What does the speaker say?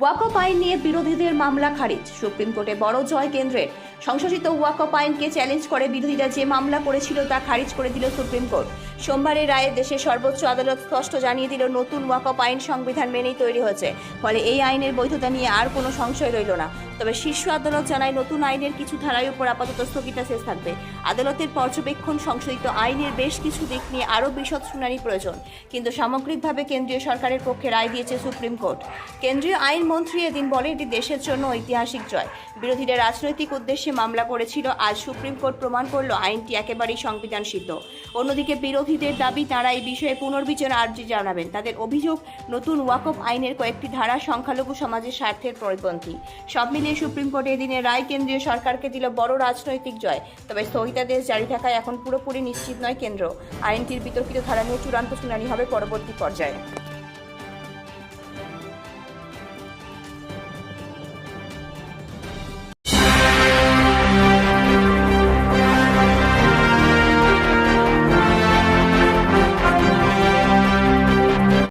ওয়াকফ আইন নিয়ে বিরোধীদের মামলা খারিজ। সুপ্রিম কোর্টে বড় জয় কেন্দ্রের সংশোধিত ওয়াকফ আইনকে চ্যালেঞ্জ করে বিরোধীরা যে মামলা করেছিল তা খারিজ করে দিল সুপ্রিম কোর্ট। সোমবারের রায়ে দেশের সর্বোচ্চ আদালত স্পষ্ট জানিয়ে দিল, নতুন ওয়াকফ আইন সংবিধান মেনেই তৈরি হয়েছে। ফলে এই আইনের বৈধতা নিয়ে আর কোনো সংশয় রইল না। তবে শীর্ষ আদালত জানায়, নতুন আইনের কিছু ধারার উপর আপাতত স্থগিতাদেশ থাকবে। আদালতের পর্যবেক্ষণ সংশোধিত আইনের বেশ কিছু দিক নিয়ে আরও বিশদ শুনানি প্রয়োজন। কিন্তু সামগ্রিকভাবে কেন্দ্রীয় সরকারের পক্ষে রায় দিয়েছে সুপ্রিম কোর্ট। কেন্দ্রীয় আইনমন্ত্রী এদিন বলে এটি দেশের জন্য ঐতিহাসিক জয়। বিরোধীরা রাজনৈতিক উদ্দেশ্যে মামলা করেছিল, আজ সুপ্রিম কোর্ট প্রমাণ করল আইনটি একেবারেই সংবিধান সিদ্ধ অন্যদিকে বিরোধীদের দাবি, তারা এই বিষয়ে পুনর্বিচার আর্জি জানাবেন। তাদের অভিযোগ, নতুন ওয়াকফ আইনের কয়েকটি ধারা সংখ্যালঘু সমাজের স্বার্থের পরিপন্থী সব মিলিয়ে সুপ্রিম কোর্টে এদিনের রায় কেন্দ্রীয় সরকারকে দিল বড় রাজনৈতিক জয়। তবে স্থগিতাদেশ জারি থাকায় এখন পুরোপুরি নিশ্চিত নয় কেন্দ্র। আইনটির বিতর্কিত ধারা নিয়ে চূড়ান্ত শুনানি হবে পরবর্তী পর্যায়ে।